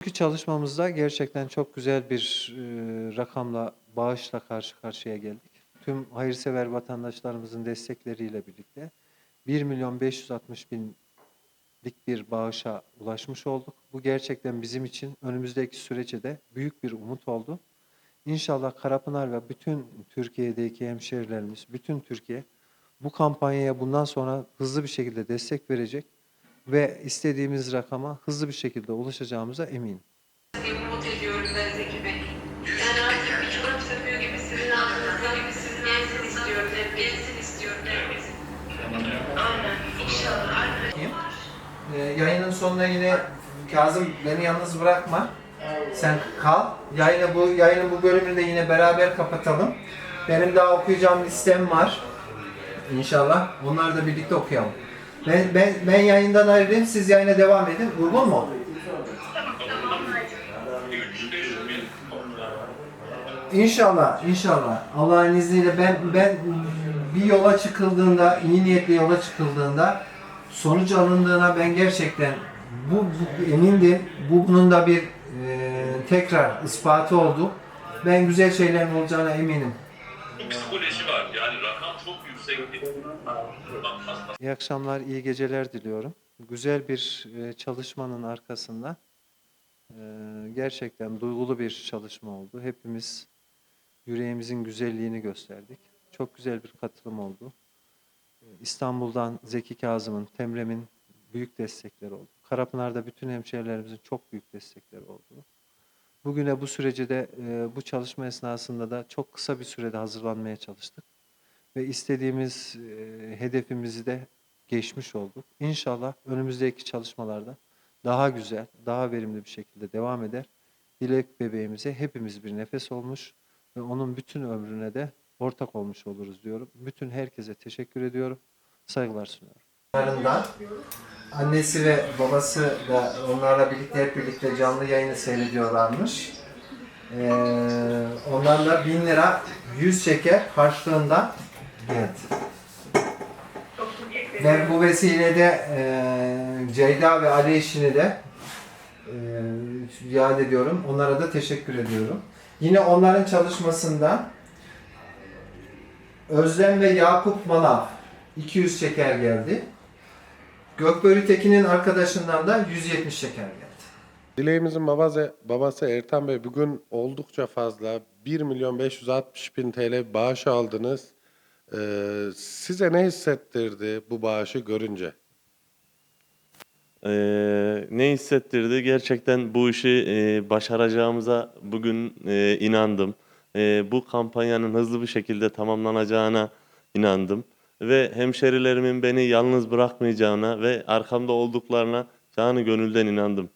Bugünkü çalışmamızda gerçekten çok güzel bir e, rakamla, bağışla karşı karşıya geldik. Tüm hayırsever vatandaşlarımızın destekleriyle birlikte 1 milyon 560 binlik bir bağışa ulaşmış olduk. Bu gerçekten bizim için önümüzdeki sürece de büyük bir umut oldu. İnşallah Karapınar ve bütün Türkiye'deki hemşehrilerimiz, bütün Türkiye bu kampanyaya bundan sonra hızlı bir şekilde destek verecek ve istediğimiz rakama hızlı bir şekilde ulaşacağımıza eminim. umut ediyorum ben Zeki Bey. Yani artık çorap söküyor gibi sizin altınızda gibi sizin gelsin istiyorum hep. Gelsin istiyorum herkesin. Aynen. İnşallah. Ee, yayının sonuna yine Kazım beni yalnız bırakma. Sen kal. Yayını bu yayının bu bölümünü de yine beraber kapatalım. Benim daha okuyacağım listem var. İnşallah. Onları da birlikte okuyalım. Ben, ben, ben yayından ayrılayım. Siz yayına devam edin. Uygun mu? İnşallah, inşallah. Allah'ın izniyle ben ben bir yola çıkıldığında, iyi niyetli yola çıkıldığında sonuç alındığına ben gerçekten bu, bu emindim. Bu bunun da bir e, tekrar ispatı oldu. Ben güzel şeylerin olacağına eminim. Psikoloji var. Yani rakam çok yüksekti. İyi akşamlar, iyi geceler diliyorum. Güzel bir e, çalışmanın arkasında e, gerçekten duygulu bir çalışma oldu. Hepimiz yüreğimizin güzelliğini gösterdik. Çok güzel bir katılım oldu. E, İstanbul'dan Zeki Kazım'ın, Temrem'in büyük destekleri oldu. Karapınar'da bütün hemşehrilerimizin çok büyük destekleri oldu. Bugüne bu süreci de e, bu çalışma esnasında da çok kısa bir sürede hazırlanmaya çalıştık ve istediğimiz e, hedefimizi de geçmiş olduk. İnşallah önümüzdeki çalışmalarda daha güzel, daha verimli bir şekilde devam eder. Dilek bebeğimize hepimiz bir nefes olmuş ve onun bütün ömrüne de ortak olmuş oluruz diyorum. Bütün herkese teşekkür ediyorum. Saygılar sunuyorum. Annesi ve babası da onlarla birlikte hep birlikte canlı yayını seyrediyorlarmış. Ee, ondan da 1000 lira 100 şeker karşılığında evet. Ben bu vesilede e, Ceyda ve Ali eşini de e, yad ediyorum. Onlara da teşekkür ediyorum. Yine onların çalışmasında Özlem ve Yakup Manav 200 şeker geldi. Gökbörü Tekin'in arkadaşından da 170 şeker geldi. Dileğimizin babası, babası Ertan Bey bugün oldukça fazla 1 milyon 560 bin TL bağış aldınız. Ee, size ne hissettirdi bu bağışı görünce? Ee, ne hissettirdi? Gerçekten bu işi e, başaracağımıza bugün e, inandım. E, bu kampanyanın hızlı bir şekilde tamamlanacağına inandım. Ve hemşerilerimin beni yalnız bırakmayacağına ve arkamda olduklarına canı gönülden inandım.